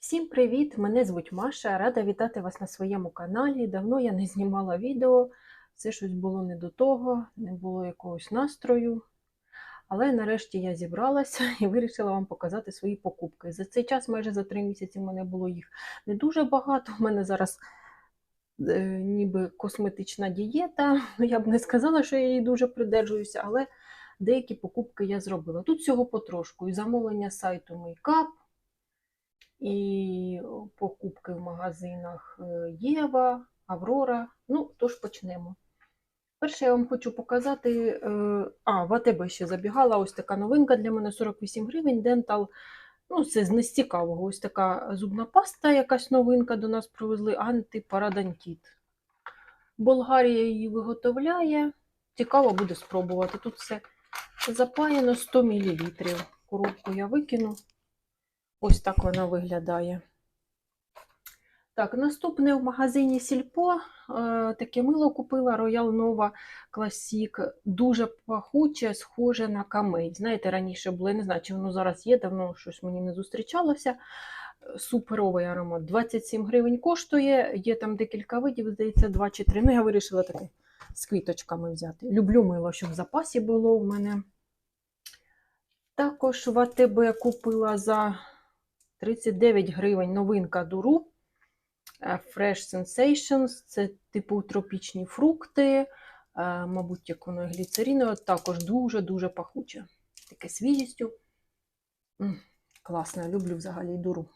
Всім привіт! Мене звуть Маша. Рада вітати вас на своєму каналі. Давно я не знімала відео, це щось було не до того, не було якогось настрою. Але нарешті я зібралася і вирішила вам показати свої покупки. За цей час, майже за три місяці, в мене було їх не дуже багато. У мене зараз е, ніби косметична дієта. Ну, Я б не сказала, що я її дуже придержуюся, але деякі покупки я зробила. Тут всього потрошку. І замовлення сайту Makeup, і покупки в магазинах Єва, Аврора. Ну, тож почнемо. Перше я вам хочу показати, е, а, в АТБ ще забігала, ось така новинка для мене 48 гривень, Dental. Ну, це з нецікавого. Ось така зубна паста, якась новинка до нас привезли, антипарадонтит. Болгарія її виготовляє. Цікаво буде спробувати. Тут все запаяно 100 мл. Коробку я викину. Ось так вона виглядає. Так, наступне в магазині Сільпо. Е, таке мило купила Royal Nova Classic. Дуже пахуче, схоже на камей. Знаєте, раніше було, я не знаю, чи воно зараз є, давно щось мені не зустрічалося. Суперовий аромат. 27 гривень коштує, є там декілька видів, здається, 2 чи 3. Ну, я вирішила таке з квіточками взяти. Люблю мило, щоб в запасі було у мене. Також в АТБ купила за 39 гривень новинка дуру. е, Fresh Sensations. Це типу тропічні фрукти. е, Мабуть, як воно гліцерінове, також дуже-дуже пахуче. Таке свіжістю. Класно, люблю взагалі дуру.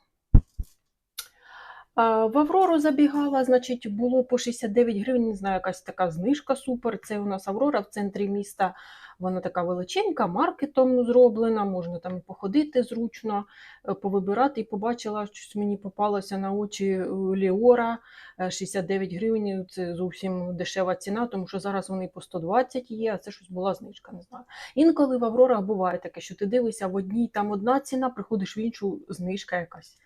В Аврору забігала, значить, було по 69 гривень, не знаю, якась така знижка супер. Це у нас Аврора в центрі міста. Вона така величенька, маркетом зроблена, можна там і походити зручно, е, повибирати. І побачила, щось мені попалося на очі е, Ліора е, 69 гривень. Це зовсім дешева ціна, тому що зараз вони по 120 є, а це щось була знижка, не знаю. Інколи в Аврорах буває таке, що ти дивишся в одній там одна ціна, приходиш в іншу знижка якась.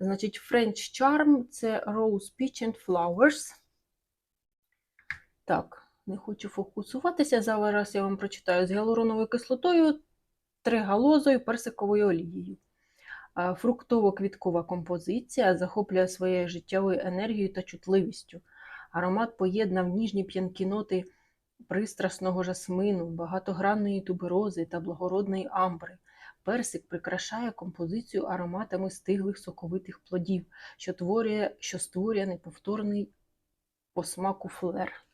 Значить, French Charm це Rose Peach and Flowers. Так, не хочу фокусуватися. Зараз я вам прочитаю з гіалуроновою кислотою, тригалозою, персиковою олією. Фруктово-квіткова композиція захоплює своєю життєвою енергією та чутливістю. Аромат поєднав ніжні п'янкі ноти пристрасного жасмину, багатогранної туберози та благородної амбри. Персик прикрашає композицію ароматами стиглих соковитих плодів, що, творює, що створює неповторний по смаку флер.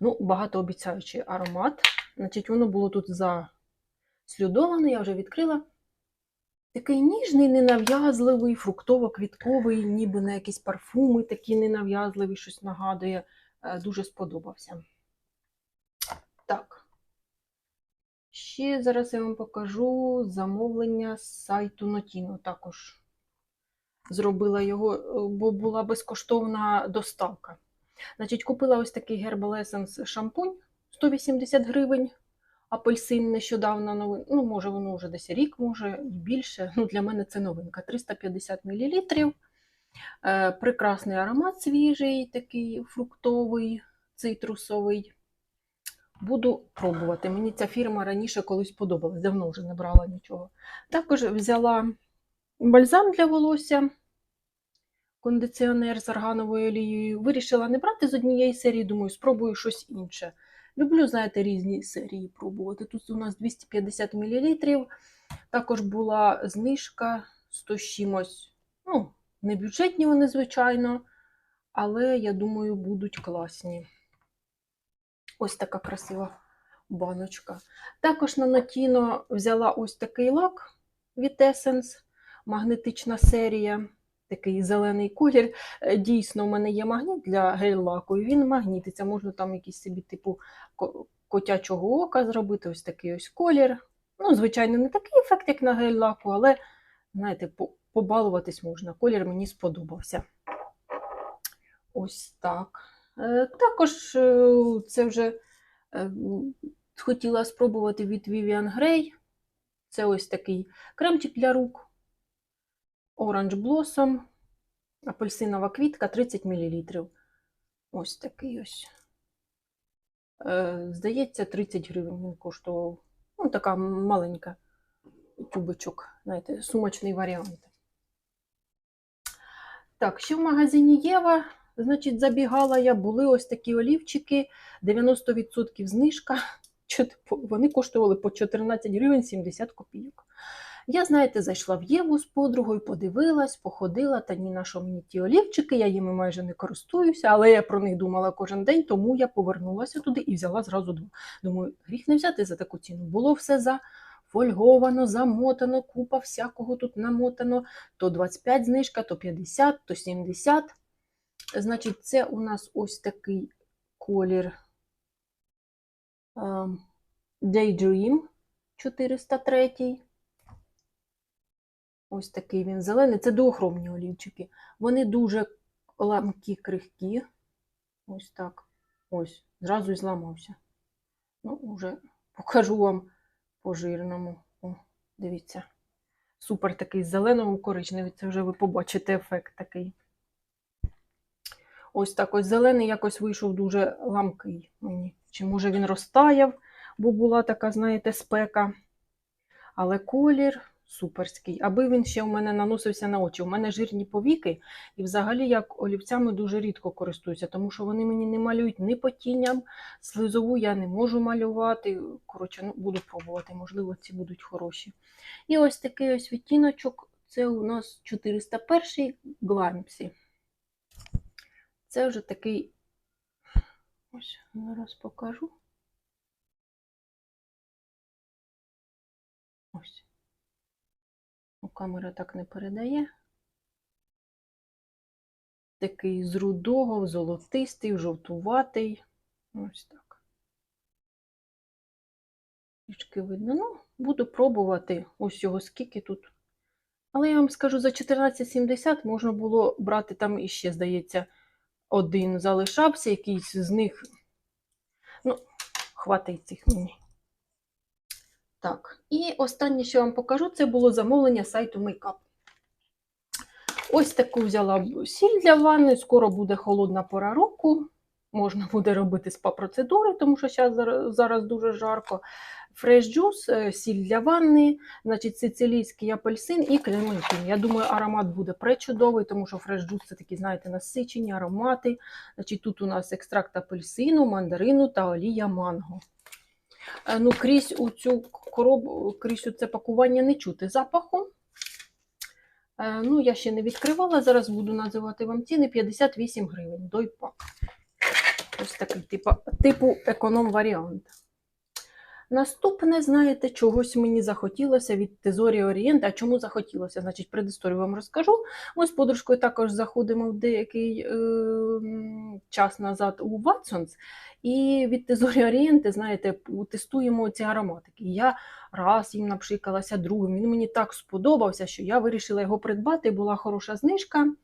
Ну, багатообіцяючий аромат. Значить, воно було тут заслюдоване, я вже відкрила. Такий ніжний, ненав'язливий, фруктово-квітковий, ніби на якісь парфуми такі ненав'язливі, щось нагадує. Е, Дуже сподобався. Так. Ще зараз я вам покажу замовлення з сайту Notino. Також зробила його, е, бо була безкоштовна доставка. Значить, купила ось такий Herbal Essence шампунь 180 гривень. Апельсин нещодавно новин. Ну, може, воно вже десь рік, може, і більше. Ну, для мене це новинка. 350 мл. Е, прекрасний аромат свіжий, такий фруктовий, цитрусовий. Буду пробувати. Мені ця фірма раніше колись подобалась, давно вже не брала нічого. Також взяла бальзам для волосся, кондиціонер з аргановою олією. Вирішила не брати з однієї серії, думаю, спробую щось інше. Люблю, знаєте, різні серії пробувати. Тут у нас 250 мл. Також була знижка 100 з чимось. Ну, не бюджетні вони, звичайно, але я думаю, будуть класні. Ось така красива баночка. Також на Notino взяла ось такий лак від Essence, магнетична серія, такий зелений колір. Е, Дійсно, у мене є магніт для гель-лаку, і він магнітиться. Можна там якийсь собі типу котячого ока зробити, ось такий ось колір. Ну, звичайно, не такий ефект, як на гель-лаку, але, знаєте, побалуватись можна. Колір мені сподобався. Ось так. Е, Також е, це вже хотіла спробувати від Vivian Grey. Це ось такий кремчик для рук. Orange Blossom. Апельсинова квітка 30 мл. Ось такий ось. Е, Здається, 30 гривень він коштував. Ну, така маленька тюбочок, знаєте, сумочний варіант. Так, ще в магазині Єва, значить, забігала я, були ось такі олівчики, 90% знижка. Вони коштували по 14 гривень 70 копійок. Я, знаєте, зайшла в Єву з подругою, подивилась, походила, та ні на що мені ті олівчики, я їми майже не користуюся, але я про них думала кожен день, тому я повернулася туди і взяла зразу два. Думаю, гріх не взяти за таку ціну. Було все зафольговано, замотано, купа всякого тут намотано. То 25 знижка, то 50, то 70. Значить, це у нас ось такий колір ем, Daydream 403. Ось такий він зелений. Це дуохромні олівчики. Вони дуже ламкі, крихкі. Ось так. Ось, зразу і зламався. Ну, вже покажу вам по жирному. О, дивіться. Супер такий зеленому коричневий. Це вже ви побачите ефект такий. Ось так ось зелений якось вийшов дуже ламкий мені. Чи може він розтаяв, бо була така, знаєте, спека. Але колір суперський. Аби він ще в мене наносився на очі. У мене жирні повіки, і взагалі як олівцями дуже рідко користуюся, тому що вони мені не малюють ні по тіням, слизову я не можу малювати. Коротше, ну, буду пробувати, можливо, ці будуть хороші. І ось такий ось відтіночок. Це у нас 401 Глампсі. Це вже такий. Ось, зараз покажу. Ось. Ну, камера так не передає. Такий з рудого, золотистий, жовтуватий. Ось так. Трішки видно. Ну, буду пробувати ось його скільки тут. Але я вам скажу, за 14,70 можна було брати там іще, здається, один залишався, якийсь з них. Ну, хватить цих мені. Так, і останнє, що я вам покажу, це було замовлення сайту Makeup. Ось таку взяла сіль для ванни. Скоро буде холодна пора року. Можна буде робити спа-процедури, тому що зараз, зараз дуже жарко. Fresh Juice, е, сіль для ванни, значить, сицилійський апельсин і клементин. Я думаю, аромат буде пречудовий, тому що Fresh Juice це такі, знаєте, насичені аромати. Значить, тут у нас екстракт апельсину, мандарину та олія манго. Е, Ну, крізь у цю коробку, крізь у це пакування не чути запаху. Е, Ну, я ще не відкривала, зараз буду називати вам ціни 58 гривень. Дойпак. Ось такий типу, типу економ-варіант. Наступне, знаєте, чогось мені захотілося від Тезорі Орієнт. А чому захотілося? Значить, предісторію вам розкажу. Ми з подружкою також заходимо в деякий е, час назад у Watsons. І від Тезорі Орієнти, знаєте, тестуємо ці ароматики. Я раз їм напшикалася другим. Він мені так сподобався, що я вирішила його придбати. Була хороша знижка.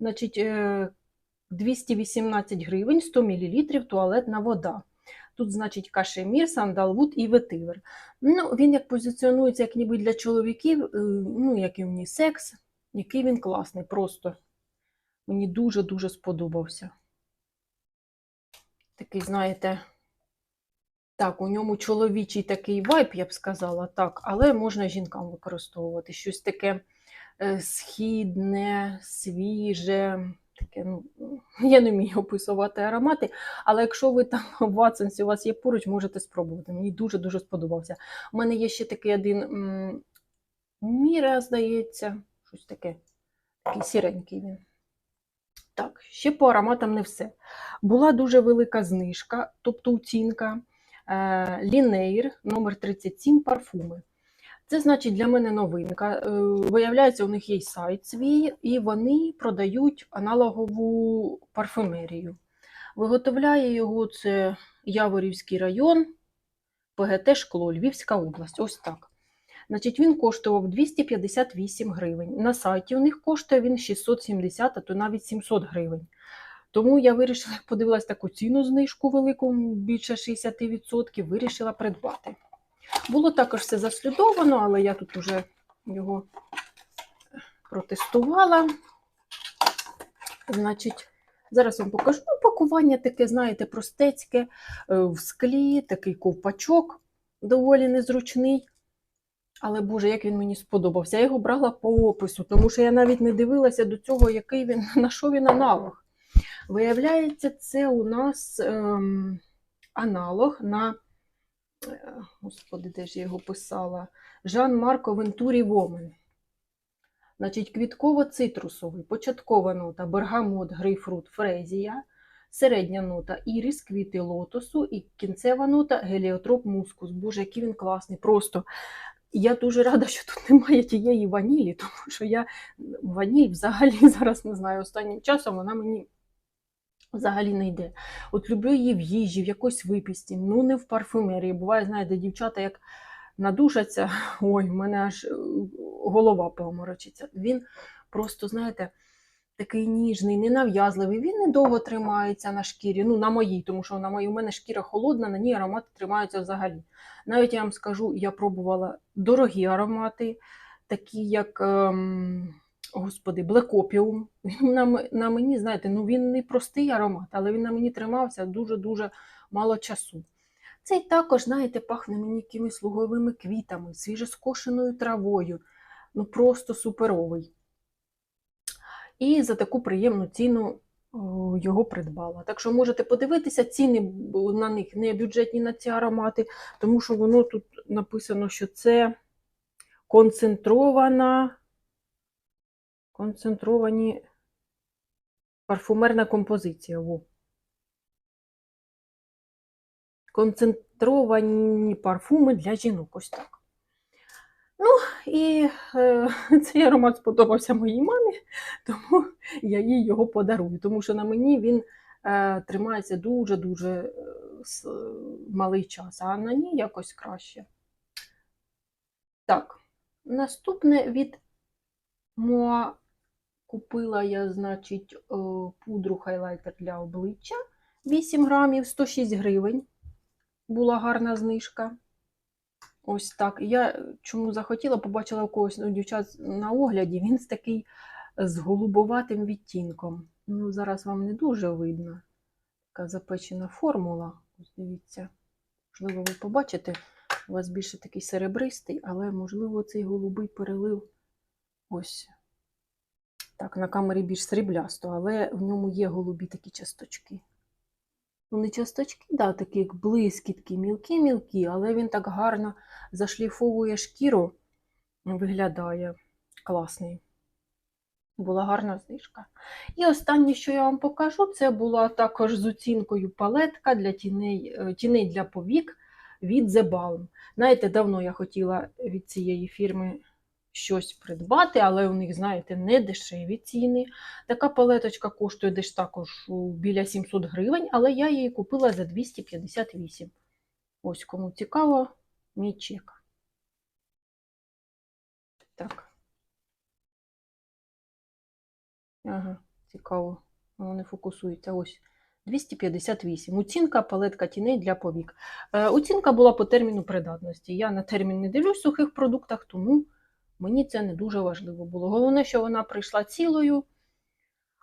Значить, е, 218 гривень, 100 мл туалетна вода. Тут, значить, кашемір, сандалвуд і ветивер. Ну, він як позиціонується, як ніби для чоловіків, е, ну, як і унісекс, який він класний, просто. Мені дуже-дуже сподобався. Такий, знаєте, так, у ньому чоловічий такий вайб, я б сказала, так, але можна жінкам використовувати щось таке е, східне, свіже. Таке, ну, я не вмію описувати аромати, але якщо ви там в Ватсонсі у вас є поруч, можете спробувати. Мені дуже-дуже сподобався. У мене є ще такий один Міра, здається, щось таке. Такий сіренький він. Так, ще по ароматам не все. Була дуже велика знижка, тобто оцінка. Лінейр номер 37 парфуми. Це значить для мене новинка. Е, Виявляється, у них є сайт свій, і вони продають аналогову парфумерію. Виготовляє його це Яворівський район, ПГТ Шкло, Львівська область. Ось так. Значить, він коштував 258 гривень. На сайті у них коштує він 670, а то навіть 700 гривень. Тому я вирішила, подивилась таку ціну знижку велику, більше 60%, вирішила придбати. Було також все заслідовано, але я тут вже його протестувала. Значить, зараз вам покажу ну, пакування таке, знаєте, простецьке, е, в склі, такий ковпачок доволі незручний. Але Боже, як він мені сподобався. Я його брала по опису, тому що я навіть не дивилася до цього, який він, на що він аналог. Виявляється, це у нас ем, аналог на, господи, де ж я його писала? Жан Марко Вентурі Вомен. Значить, квітково-цитрусовий, початкова нота, бергамот, грейпфрут, фрезія, середня нота ірис, квіти лотосу і кінцева нота геліотроп мускус. Боже, який він класний. Просто я дуже рада, що тут немає тієї ванілі, тому що я ваніль взагалі зараз не знаю. Останнім часом вона мені взагалі не йде. От люблю її в їжі, в якоїсь випісті, ну не в парфумерії. Буває, знаєте, дівчата як надушаться, ой, в мене аж е, голова поморочиться. Він просто, знаєте, такий ніжний, ненав'язливий. Він недовго тримається на шкірі. Ну, на моїй, тому що на моїй у мене шкіра холодна, на ній аромати тримаються взагалі. Навіть я вам скажу, я пробувала дорогі аромати, такі як. Ем... Господи. Він на, на мені, знаєте, ну він не простий аромат, але він на мені тримався дуже-дуже мало часу. Цей також, знаєте, пахне мені якимись луговими квітами, свіжоскошеною травою. Ну просто суперовий. І за таку приємну ціну його придбала. Так що можете подивитися, ціни на них не бюджетні на ці аромати, тому що воно тут написано, що це концентрована, концентровані парфумерна композиція. Во. Концентровані парфуми для жінок. Ось так. Ну, і е, цей аромат сподобався моїй мамі, тому я їй його подарую. Тому що на мені він е, тримається дуже-дуже е, малий час, а на ній якось краще. Так, наступне від Моа купила я, значить, е, пудру хайлайтер для обличчя 8 грамів, 106 гривень. Була гарна знижка. Ось так. Я чому захотіла, побачила у когось у дівчат на огляді, він з такий з голубоватим відтінком. Ну, зараз вам не дуже видно. Така запечена формула. Ось дивіться. Можливо, ви побачите, у вас більше такий серебристий, але, можливо, цей голубий перелив ось. Так, на камері більш сріблясто, але в ньому є голубі такі часточки. Ну, не часточки, да, такі як блискітки, мілкі-мілкі, але він так гарно зашліфовує шкіру, виглядає класний. Була гарна знижка. І останнє, що я вам покажу, це була також з оцінкою палетка для тіней, е, тіней для повік від The Balm. Знаєте, давно я хотіла від цієї фірми щось придбати, але у них, знаєте, не дешеві ціни. Така палеточка коштує десь також біля 700 гривень, але я її купила за 258. Ось кому цікаво, мій чек. Так. Ага, цікаво. Воно не фокусується. Ось 258. Оцінка палетка тіней для повік. Е, оцінка була по терміну придатності. Я на термін не дивлюсь в сухих продуктах, тому мені це не дуже важливо було. Головне, що вона прийшла цілою,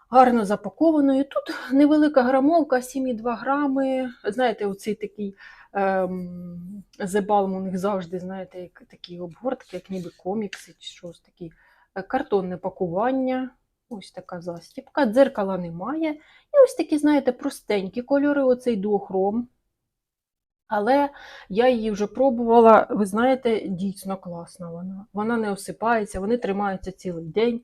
гарно запакованою. Тут невелика грамовка, 7,2 грами. Знаєте, оцей такий ем, Balm у них завжди, знаєте, як такі обгортки, як ніби комікси чи щось такі. Е, Картонне пакування. Ось така застіпка, дзеркала немає. І ось такі, знаєте, простенькі кольори, оцей дуохром. Але я її вже пробувала, ви знаєте, дійсно класна вона. Вона не осипається, вони тримаються цілий день.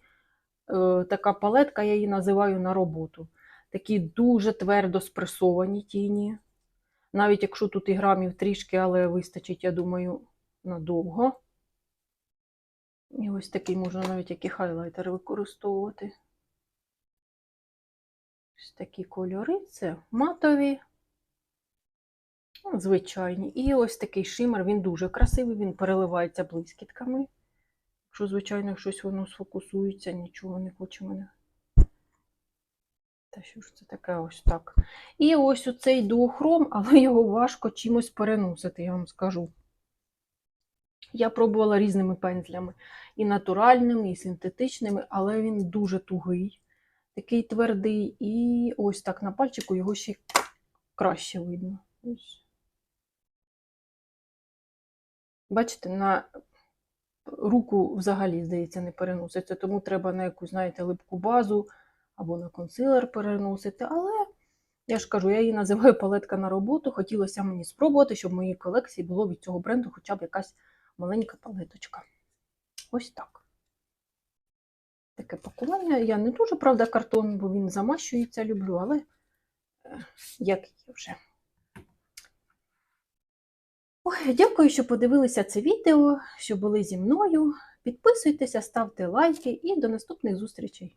Е, така палетка, я її називаю на роботу. Такі дуже твердо спресовані тіні. Навіть якщо тут і грамів трішки, але вистачить, я думаю, надовго. І ось такий можна навіть як і хайлайтер використовувати. Ось такі кольори. Це матові, звичайні. І ось такий шимер, він дуже красивий, він переливається блискітками. Якщо, звичайно, щось воно сфокусується, нічого не хоче мене. Та що ж це таке ось так. І ось оцей дуохром, але його важко чимось переносити, я вам скажу. Я пробувала різними пензлями. І натуральними, і синтетичними, але він дуже тугий, такий твердий. І ось так на пальчику його ще краще видно. Ось. Бачите, на руку взагалі, здається, не переноситься, тому треба на якусь, знаєте, липку базу або на консилер переносити. Але я ж кажу, я її називаю палетка на роботу. Хотілося мені спробувати, щоб в моїй колекції було від цього бренду хоча б якась маленька палеточка. Ось так. Таке пакування. Я не дуже, правда, картон, бо він замащується, люблю, але е, як є вже. Ой, дякую, що подивилися це відео, що були зі мною. Підписуйтеся, ставте лайки і до наступних зустрічей.